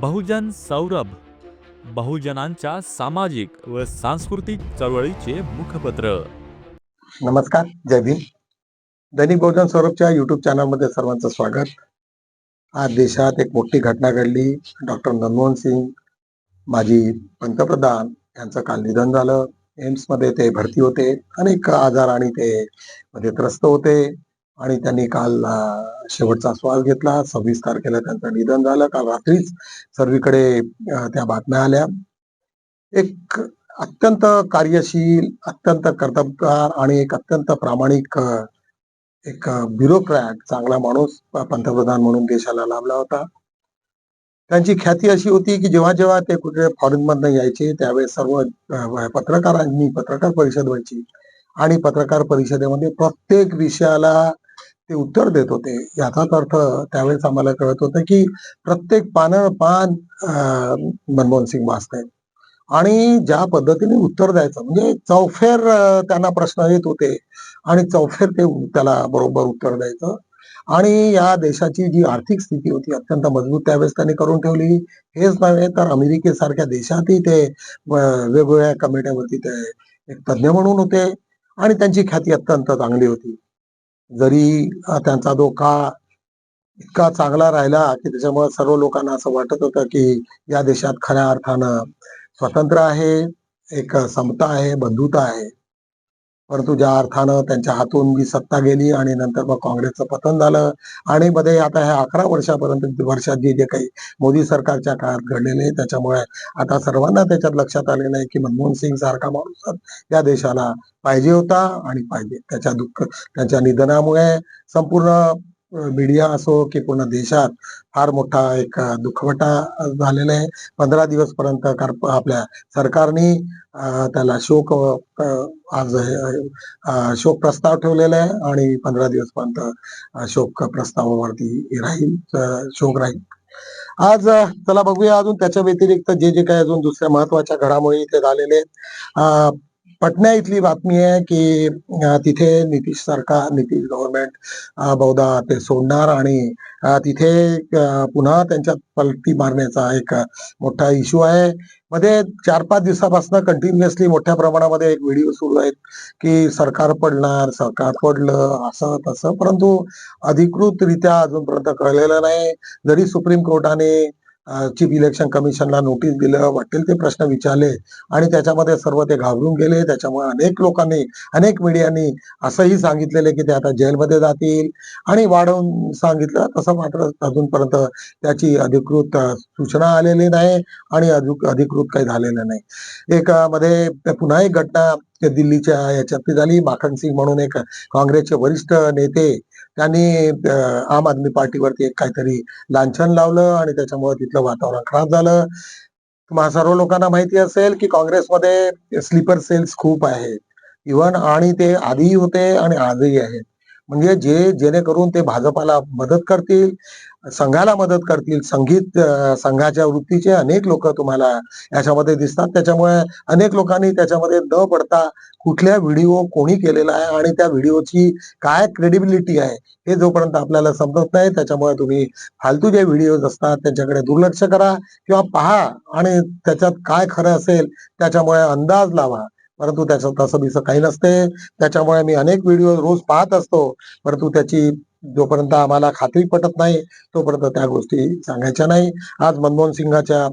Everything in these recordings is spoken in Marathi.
बहुजन सौरभ बहुजनांच्या सामाजिक व सांस्कृतिक चळवळीचे मुखपत्र. नमस्कार जय भीम. दैनिक बहुजन सौरभच्या युट्यूब चॅनलमध्ये सर्वांचं स्वागत. आज देशात एक मोठी घटना घडली. डॉक्टर मनमोहन सिंग माजी पंतप्रधान यांचं काल निधन झालं. एम्समध्ये ते भरती होते. अनेक आजार आणि ते मध्ये त्रस्त होते. आणि त्यांनी काल शेवटचा श्वास घेतला. सव्वीस तारखेला त्यांचं निधन झालं. काल रात्रीच सर्वीकडे त्या बातम्या आल्या. एक अत्यंत कार्यशील अत्यंत कर्तबगार आणि एक अत्यंत प्रामाणिक एक ब्युरोक्रॅट चांगला माणूस पंतप्रधान म्हणून देशाला लाभला होता. त्यांची ख्याती अशी होती की जेव्हा जेव्हा ते कुठे फॉरेन मधनं यायचे त्यावेळेस सर्व पत्रकारांनी पत्रकार परिषद व्हायची. आणि पत्रकार परिषदेमध्ये प्रत्येक विषयाला ते उत्तर देत होते. याचाच अर्थ त्यावेळेस आम्हाला कळत होतं की प्रत्येक पानं पान मनमोहन सिंग वाचतायत आणि ज्या पद्धतीने उत्तर द्यायचं म्हणजे चौफेर त्यांना प्रश्न येत होते आणि चौफेर ते त्याला बरोबर उत्तर द्यायचं. आणि या देशाची जी आर्थिक स्थिती होती अत्यंत मजबूत त्यावेळेस त्यांनी करून ठेवली. हेच नव्हे तर अमेरिकेसारख्या देशातही ते वेगवेगळ्या कमिट्यावरती ते एक तज्ज्ञ म्हणून होते आणि त्यांची ख्याती अत्यंत चांगली होती. जरी त्यांचा जो काळ इतका चांगला राहिला की त्याच्यामुळे सर्व लोकांना असं वाटत होतं की या देशात खऱ्या अर्थानं स्वतंत्र आहे एक समता आहे बंधुता आहे. परंतु ज्या अर्थानं त्यांच्या हातून जी सत्ता गेली आणि नंतर मग काँग्रेसचं पतन झालं आणि मध्ये आता ह्या अकरा वर्षापर्यंत वर्षात जे जे काही मोदी सरकारच्या काळात घडलेले आहे, त्याच्यामुळे आता सर्वांना त्याच्यात लक्षात आलेलं आहे की मनमोहन सिंग सारखा माणूस या देशाला पाहिजे होता आणि पाहिजे. त्याच्या दुःख त्यांच्या निधनामुळे संपूर्ण मीडिया असो की पूर्ण देशात फार मोठा एक दुखवटा झालेला आहे. पंधरा दिवसपर्यंत कार- आपल्या सरकारने त्याला शोक आज शोक प्रस्ताव ठेवलेला आहे आणि पंधरा दिवसपर्यंत शोक प्रस्तावावरती राहील शोक राहील. आज चला बघूया अजून त्याच्या व्यतिरिक्त जे जे काही अजून दुसऱ्या महत्त्वाच्या घडामोडी इथे झालेले आहेत. अ, पटना इथली बातमी आहे की तिथे नितीश सरकार नितीश गव्हर्नमेंट बहुधा ते सोडणार आणि तिथे पुन्हा त्यांच्यात पलटी मारण्याचा एक मोठा इश्यू आहे. मध्ये चार पाच दिवसापासून कंटिन्युअसली मोठ्या प्रमाणामध्ये एक व्हिडिओ सुरू आहेत की सरकार पडणार सरकार पडलं असं तसं. परंतु अधिकृतरित्या अजूनपर्यंत कळलेलं नाही. जरी सुप्रीम कोर्टाने चीफ इलेक्शन कमिशनला नोटीस दिलं वाटेल ते प्रश्न विचारले आणि त्याच्यामध्ये सर्व ते घाबरून गेले. त्याच्यामुळे अनेक लोकांनी अनेक मीडियानी असंही सांगितलेलं की ते आता जेलमध्ये जातील आणि वाढवून सांगितलं. तसं मात्र अजूनपर्यंत त्याची अधिकृत सूचना आलेली नाही आणि अधिक अधिकृत काही झालेलं नाही. एक मध्ये पुन्हा एक घटना ते दिल्लीच्या याच्यात झाली. माखन सिंग म्हणून एक काँग्रेसचे वरिष्ठ नेते त्यांनी आम आदमी पार्टीवरती एक काहीतरी लांछन लावलं आणि त्याच्यामुळे तिथलं वातावरण खराब झालं. तुम्हाला सर्व लोकांना माहिती असेल की काँग्रेसमध्ये स्लीपर सेल्स खूप आहेत. इव्हन आणि ते आधीही होते आणि आजही आहेत. म्हणजे जे जेणेकरून ते भाजपाला मदत करतील संघाला मदत करतील. संगीत संघाच्या वृत्तीचे अनेक लोक तुम्हाला याच्यामध्ये दिसतात. त्याच्यामुळे अनेक लोकांनी त्याच्यामध्ये न पडता कुठल्या व्हिडिओ कोणी केलेला आहे आणि त्या व्हिडिओची काय क्रेडिबिलिटी आहे हे जोपर्यंत आपल्याला समजत नाही त्याच्यामुळे तुम्ही फालतू जे व्हिडिओज असतात त्यांच्याकडे दुर्लक्ष करा किंवा पहा आणि त्याच्यात काय खरं असेल त्याच्यामुळे अंदाज लावा. परंतु त्याचं तसं बिसं काही नसते. त्याच्यामुळे मी अनेक व्हिडिओ रोज पाहत असतो. परंतु त्याची जोपर्यंत आम्हाला खात्री पटत नाही तोपर्यंत त्या गोष्टी सांगायच्या नाही. आज मनमोहन सिंगाच्या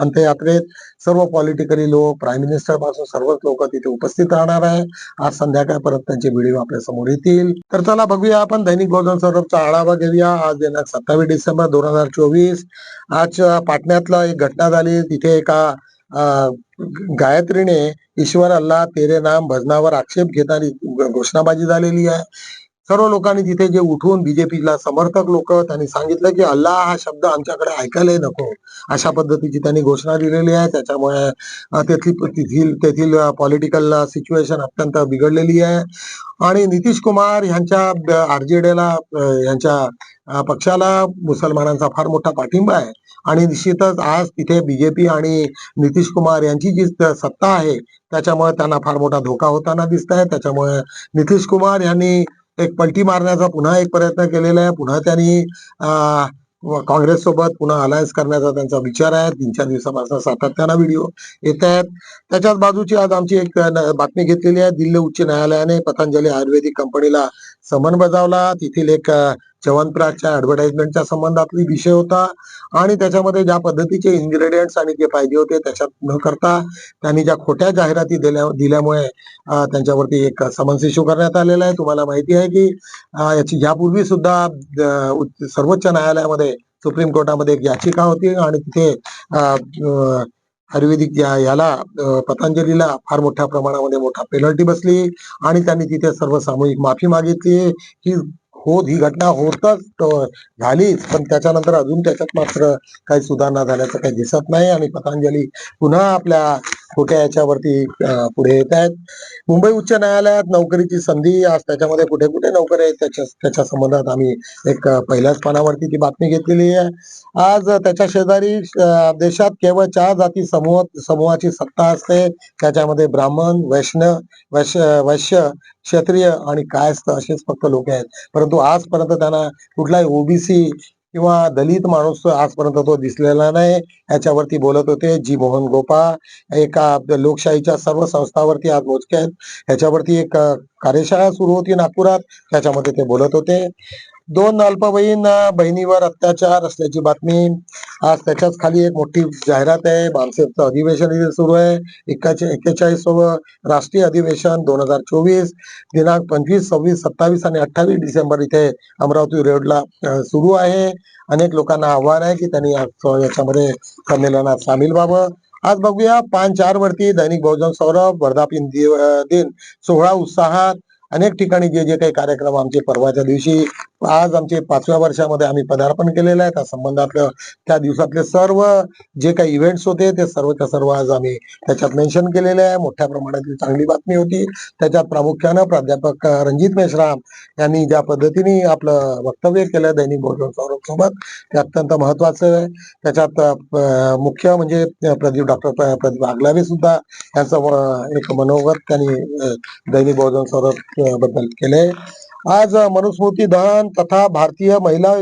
अंत्ययात्रेत सर्व पॉलिटिकली लोक प्राईम मिनिस्टरपासून सर्वच लोक तिथे उपस्थित राहणार आहे. आज संध्याकाळपर्यंत त्यांचे व्हिडिओ आपल्यासमोर येतील. तर चला बघूया आपण दैनिक गोधन सौरभचा आढावा घेऊया. आज दिनांक सत्तावीस डिसेंबर दोन हजार चोवीस. आज पाटण्यातला एक घटना झाली. तिथे एका गायत्रीने ईश्वर अल्लाह तेरे नाम भजनावर आक्षेप घेणारी घोषणाबाजी झालेली आहे. सर्व लोकांनी तिथे जे उठून बीजेपीला समर्थक लोक त्यांनी सांगितलं की अल्लाह हा शब्द आमच्याकडे ऐकायलाही नको. अशा पद्धतीची त्यांनी घोषणा दिलेली आहे. त्याच्यामुळे तेथील तेथील तेथील पॉलिटिकल सिच्युएशन अत्यंत बिघडलेली आहे. आणि नितीश कुमार यांच्या आरजेडीला यांच्या पक्षाला मुसलमानांचा फार मोठा पाठिंबा आहे. आणि निश्चितच आज तिथे बीजेपी आणि नितीश कुमार यांची जी सत्ता आहे त्याच्यामुळे त्यांना फार मोठा धोका होताना दिसत आहे. त्याच्यामुळे नितीश कुमार यांनी एक पलटी मारण्याचा पुन्हा एक प्रयत्न केलेला आहे. पुन्हा त्यांनी काँग्रेस सोबत पुन्हा अलायन्स करण्याचा त्यांचा विचार आहे. तीन चार दिवसापासून सातत्यानं व्हिडिओ येत आहेत. त्याच्याच बाजूची आज आमची एक बातमी घेतलेली आहे. दिल्ली उच्च न्यायालयाने पतंजली आयुर्वेदिक कंपनीला समन बजावला. तेथील एक च्यवनप्राशच्या ऍडव्हर्टाइजमेंटच्या संबंधातली विषय होता. आणि त्याच्यामध्ये ज्या पद्धतीचे इन्ग्रेडियंट्स आणि जे पाहिजे होते त्याच्यात न करता त्यांनी ज्या खोट्या जाहिराती दिल्या दिल्यामुळे त्यांच्यावरती एक समन्स इश्यू करण्यात आलेला आहे. तुम्हाला माहिती आहे की याची यापूर्वी सुद्धा सर्वोच्च न्यायालयामध्ये सुप्रीम कोर्टामध्ये एक याचिका होती. आणि तिथे आयुर्वेदिक या याला पतंजलीला फार मोठ्या प्रमाणामध्ये मोठा पेनल्टी बसली आणि त्यांनी तिथे सर्व सामूहिक माफी मागितली. ही होत ही घटना होतच झालीच. पण त्याच्यानंतर अजून त्याच्यात मात्र काही सुधारणा झाल्याचं काही दिसत नाही आणि पतंजली पुन्हा आपल्या खोट्या याच्यावरती पुढे येत आहेत. मुंबई उच्च न्यायालयात नोकरीची संधी आज त्याच्यामध्ये कुठे कुठे नोकरी आहेत त्याच्या त्याच्या संबंधात आम्ही एक पहिल्याच पानावरती ती बातमी घेतलेली आहे. आज त्याच्या शेजारी देशात केवळ चार जाती समूह समूहाची सत्ता असते. त्याच्यामध्ये ब्राह्मण वैष्णव वैश्य वैश्य क्षत्रिय आणि कायस्थ असेच फक्त लोक आहेत. परंतु आजपर्यंत त्यांना कुठलाही ओबीसी किंवा दलित माणूस आजपर्यंत तो दिसलेला नाही. याच्यावरती बोलत होते जी मोहन गोपाळ एका लोकशाहीच्या सर्व संस्थावरती आज मोजके आहेत. ह्याच्यावरती एक कार्यशाळा सुरू होती नागपुरात. त्याच्यामध्ये ते बोलत होते. दोन अल्पवयीन बहिणीवर अत्याचार असल्याची बातमी. आज त्याच्याच खाली एक मोठी जाहिरात आहे. बामसेफचं अधिवेशन इथे सुरू आहे. एक्काचे एक्केचाळीसावं राष्ट्रीय अधिवेशन दोन हजार चोवीस. दिनांक पंचवीस सव्वीस सत्तावीस आणि अठ्ठावीस डिसेंबर इथे अमरावती रोडला सुरू आहे. अनेक लोकांना आव्हान आहे की त्यांनी याच्यामध्ये संमेलनात सामील व्हावं. आज बघूया पाच चार वरती दैनिक बहुजन सौरभ वर्धापन दिन सोहळा उत्साहात. अनेक ठिकाणी जे जे काही कार्यक्रम आमचे परवाच्या दिवशी आज आमचे पाचव्या वर्षामध्ये आम्ही पदार्पण केलेलं आहे. त्या संबंधातलं त्या दिवसातले सर्व जे काही इव्हेंट्स होते ते सर्वच्या सर्व आज आम्ही त्याच्यात मेन्शन केलेले आहे. मोठ्या प्रमाणातली चांगली बातमी होती. त्याच्यात प्रामुख्यानं प्राध्यापक रणजित मेश्राम यांनी ज्या पद्धतीने आपलं वक्तव्य केलं दैनिक बहुजन सौरभ सोबत ते अत्यंत महत्वाचं आहे. त्याच्यात मुख्य म्हणजे प्रदीप डॉक्टर प्रदीप आगलावे सुद्धा यांचं एक मनोगत त्यांनी दैनिक बहुजन सौरभबद्दल केलंय. आज मनुस्मृती दहन तथा भारतीय महिला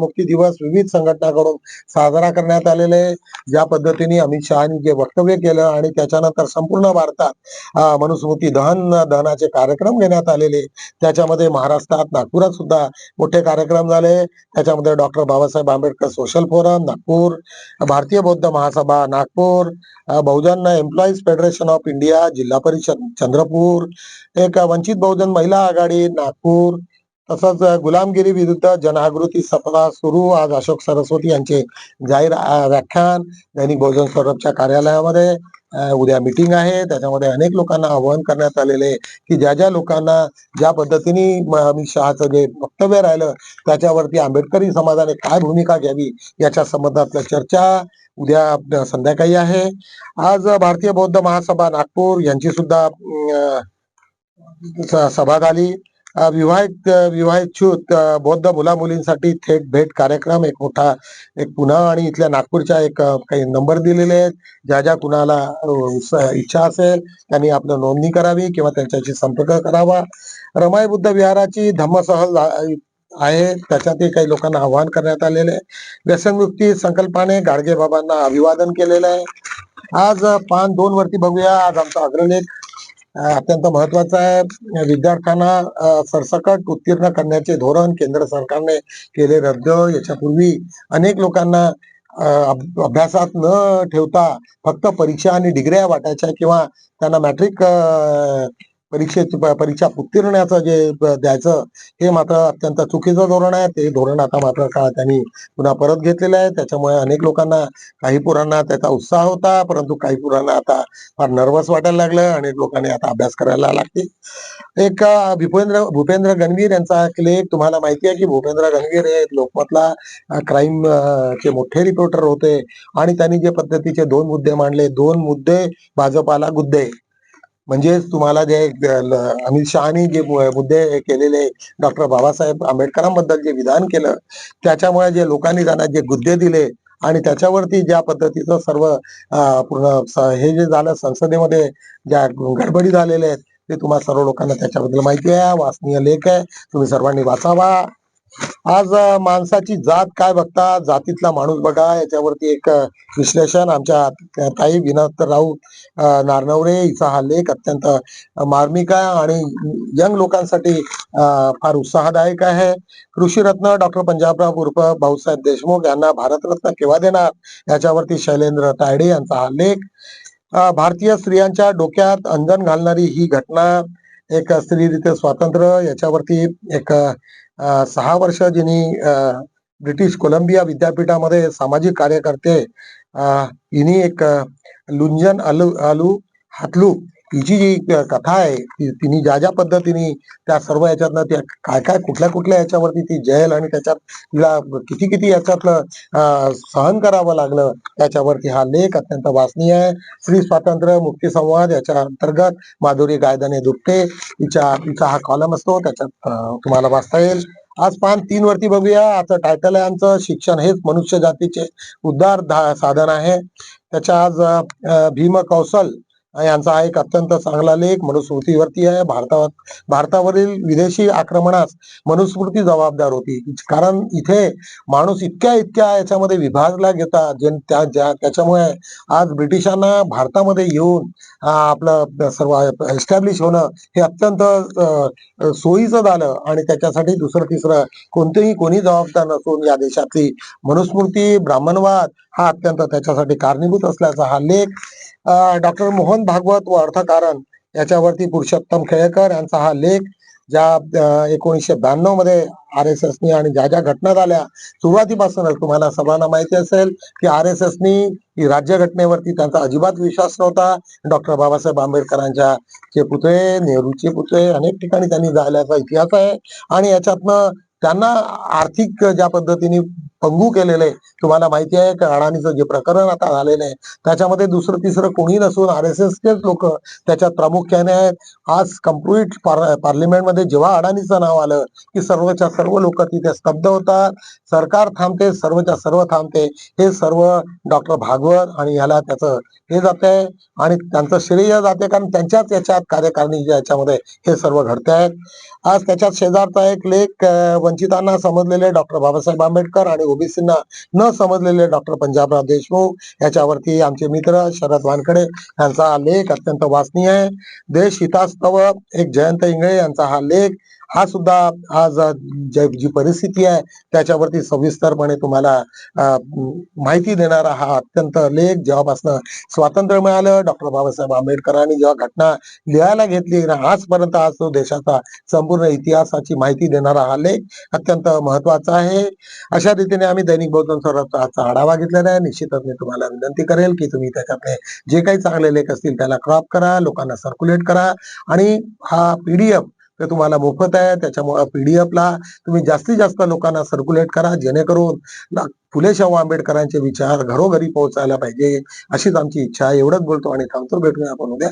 मुक्ती दिवस विविध संघटनाकडून साजरा करण्यात आलेले आहे. ज्या पद्धतीने अमित शहानी जे वक्तव्य केलं आणि त्याच्यानंतर संपूर्ण भारतात मनुस्मृती दहन दहनाचे कार्यक्रम घेण्यात आलेले त्याच्यामध्ये महाराष्ट्रात नागपुरात सुद्धा मोठे कार्यक्रम झाले त्याच्यामध्ये doctor Babasaheb Ambedkar social forum Nagpur Bharatiya Bauddha Mahasabha Nagpur Bahujan employees federation of India Zilla Parishad Chandrapur. एक वंचित बहुजन महिला आघाडी नागपूर. तसंच गुलामगिरी विरुद्ध जनजागृती सप्ताह सुरू. आज अशोक सरस्वती यांचे जाहीर व्याख्यान. दैनिक बहुजन सौरभच्या कार्यालयामध्ये उद्या मीटिंग आहे. त्याच्यामध्ये अनेक लोकांना आवाहन करण्यात आलेले की ज्या ज्या लोकांना ज्या पद्धतीने अमित शहाचं जे वक्तव्य राहिलं त्याच्यावरती आंबेडकरी समाजाने काय भूमिका घ्यावी याच्या संबंधातल्या चर्चा उद्या संध्याकाळी आहे. आज भारतीय बौद्ध महासभा नागपूर यांची सुद्धा स- सभा झाली. विवाहित विवाहित बौद्ध मुला मुलींसाठी थेट भेट कार्यक्रम एक मोठा एक पुन्हा आणि इथल्या नागपूरच्या एक काही नंबर दिलेले आहेत. ज्या ज्या कुणाला इच्छा असेल त्यांनी आपलं नोंदणी करावी किंवा त्यांच्याशी संपर्क करावा. रमाई बुद्ध विहाराची धम्मसहल आहे. त्याच्यातही काही लोकांना आवाहन करण्यात आलेले आहे. व्यसनमुक्ती संकल्पाने गाडगे बाबांना अभिवादन केलेलं आहे. आज पान दोन वरती बघूया. आज आमचा अग्रलेख अत्यंत महत्त्वाचा आहे. विद्यार्थ्यांना सरसकट उत्तीर्ण करण्याचे धोरण केंद्र सरकारने केले रद्द. याच्यापूर्वी अनेक लोकांना अभ्यासात न ठेवता फक्त परीक्षा आणि डिग्र्या वाटायच्या किंवा त्यांना मॅट्रिक परीक्षेची परीक्षा उत्तीर्णाचं जे द्यायचं हे मात्र अत्यंत चुकीचं धोरण आहे. ते धोरण आता मात्र का त्यांनी पुन्हा परत घेतलेलं आहे. त्याच्यामुळे अनेक लोकांना काही पुरांना त्याचा उत्साह होता परंतु काही पुरांना आता फार नर्वस वाटायला लागलं. आणि लोकांनी आता अभ्यास करायला लागते एक भूपेंद्र भूपेंद्र गणवीर यांचा लेख तुम्हाला माहिती आहे की भूपेंद्र गणवीर हे लोकमतला क्राईम चे मोठे रिपोर्टर होते. आणि त्यांनी जे पद्धतीचे दोन मुद्दे मांडले. दोन मुद्दे भाजपाला गुद्दे. म्हणजेच तुम्हाला जे अमित शहानी जे मुद्दे केलेले डॉक्टर बाबासाहेब आंबेडकरांबद्दल जे विधान केलं त्याच्यामुळे जे लोकांनी त्यांना जे गुद्दे दिले आणि त्याच्यावरती ज्या पद्धतीचं सर्व पूर्ण हे जे झालं संसदेमध्ये ज्या गडबडी झालेल्या आहेत ते तुम्हाला सर्व लोकांना त्याच्याबद्दल माहिती आहे. वाचनीय लेख आहे. तुम्ही सर्वांनी वाचावा. आज माणसाची जात काय बघता? जातीतला माणूस बघा याच्यावरती एक विश्लेषण आमच्या ताई विनोद राऊत नारनवरे हिचा हा लेख अत्यंत मार्मिक आहे आणि यंग लोकांसाठी फार उत्साहदायक आहे. कृषीरत्न डॉक्टर पंजाबराव उर्फ भाऊसाहेब देशमुख यांना भारतरत्न केव्हा देणार? याच्यावरती शैलेंद्र तायडे यांचा हा लेख. भारतीय स्त्रियांच्या डोक्यात अंजन घालणारी ही घटना एक स्त्रीरित्या स्वातंत्र्य याच्यावरती एक सहा वर्ष जिनी अ, ब्रिटिश कोलंबिया विद्यापीठामध्ये सामाजिक कार्यकर्ते अ, हिनी एक लुंजन अलू अलू हातलू तिची जी कथा आहे ती तिने ज्या ज्या पद्धतीने त्या सर्व याच्यातनं त्या काय काय कुठल्या कुठल्या याच्यावरती ती जेल आणि त्याच्यात तिला किती किती याच्यातलं सहन करावं लागलं त्याच्यावरती हा लेख अत्यंत वाचनीय आहे. स्त्री स्वातंत्र्य मुक्ती संवाद याच्या अंतर्गत माधुरी गायदाने दुपटे तिच्या तिचा हा कॉलम असतो त्याच्यात तुम्हाला वाचता येईल. आज पान तीन वरती बघूया. आता टायटल आहे आमचं शिक्षण हेच मनुष्य जातीचे उद्धार धा- साधन आहे. त्याच्या आज भीम कौशल यांचा हा एक अत्यंत चांगला लेख मनुस्मृतीवरती आहे. भारतावर भारतावरील विदेशी आक्रमणास मनुस्मृती जबाबदार होती. कारण इथे माणूस इतक्या इतक्या याच्यामध्ये विभागला घेता जे त्या ज्या त्याच्यामुळे आज ब्रिटिशांना भारतामध्ये येऊन आपलं सर्व एस्टॅब्लिश होणं हे अत्यंत सोयीचं झालं. आणि त्याच्यासाठी दुसरं तिसरं कोणतेही कोणी जबाबदार नसून या देशातली मनुस्मृती ब्राह्मणवाद हा अत्यंत त्याच्यासाठी कारणीभूत असल्याचा हा लेख. डॉक्टर मोहन भागवत व अर्थकारण याच्यावरती पुरुषोत्तम खेळकर यांचा हा लेख ज्या एकोणीसशे ब्याण्णवमध्ये आर एस एसनी आणि ज्या ज्या घटना झाल्या सुरुवातीपासूनच तुम्हाला सर्वांना माहिती असेल की आर एस एसनी राज्यघटनेवरती त्यांचा अजिबात विश्वास नव्हता. डॉक्टर बाबासाहेब आंबेडकरांच्या चे पुतळे नेहरूचे पुतळे अनेक ठिकाणी त्यांनी जायल्याचा इतिहास आहे. आणि याच्यातनं त्यांना आर्थिक ज्या पद्धतीने पंगू केलेले तुम्हाला माहिती आहे की अडाणीचं जे प्रकरण आता झालेलं आहे त्याच्यामध्ये दुसरं तिसरं कोणी नसून आर एस एसचेच लोक त्याच्यात प्रामुख्याने आहेत. आज कंप्लीट पार्लिमेंटमध्ये जेव्हा अडाणीचं नाव आलं की सर्वच्या सर्व लोक तिथे स्तब्ध होतात. सरकार थांबते सर्वच्या सर्व थांबते. हे सर्व डॉक्टर भागवत आणि याला त्याचं हे जाते आणि त्यांचं श्रेय जाते कारण त्यांच्याच याच्यात कार्यकारिणीच्या याच्यामध्ये हे सर्व घडते आहेत. आज त्याच्यात शेजारचा एक लेख वंचितांना समजलेले डॉक्टर बाबासाहेब आंबेडकर आणि ओबीसींना न समजलेले डॉक्टर पंजाबराव देशमुख याच्यावरती आमचे मित्र शरद वानखडे यांचा हा लेख अत्यंत वाचनीय आहे. देश हितास्तव एक जयंत इंगळे यांचा हा लेख हा सुद्धा आज जी परिस्थिती आहे त्याच्यावरती सविस्तरपणे तुम्हाला माहिती देणारा हा अत्यंत लेख जेव्हापासून स्वातंत्र्य मिळालं डॉक्टर बाबासाहेब आंबेडकरांनी जेव्हा घटना लिहायला घेतली ना आजपर्यंत आज तो देशाचा संपूर्ण इतिहासाची माहिती देणारा हा लेख अत्यंत महत्त्वाचा आहे. अशा रीतीने आम्ही दैनिक बौद्ध स्वराजचा आजचा आढावा घेतलेला आहे. निश्चितच मी तुम्हाला विनंती करेल की तुम्ही त्याच्यातले जे काही चांगले लेख असतील त्याला क्रॉप करा लोकांना सर्क्युलेट करा आणि हा पीडीएफ ते तुम्हाला मोफत आहे. त्याच्यामुळे पीडीएफ ला तुम्ही जास्तीत जास्त लोकांना सर्क्युलेट करा. जेणेकरून फुले शाहू आंबेडकरांचे विचार घरोघरी पोहोचायला पाहिजे अशीच आमची इच्छा आहे. एवढंच बोलतो आणि थांबतो. भेटूया आपण उद्या.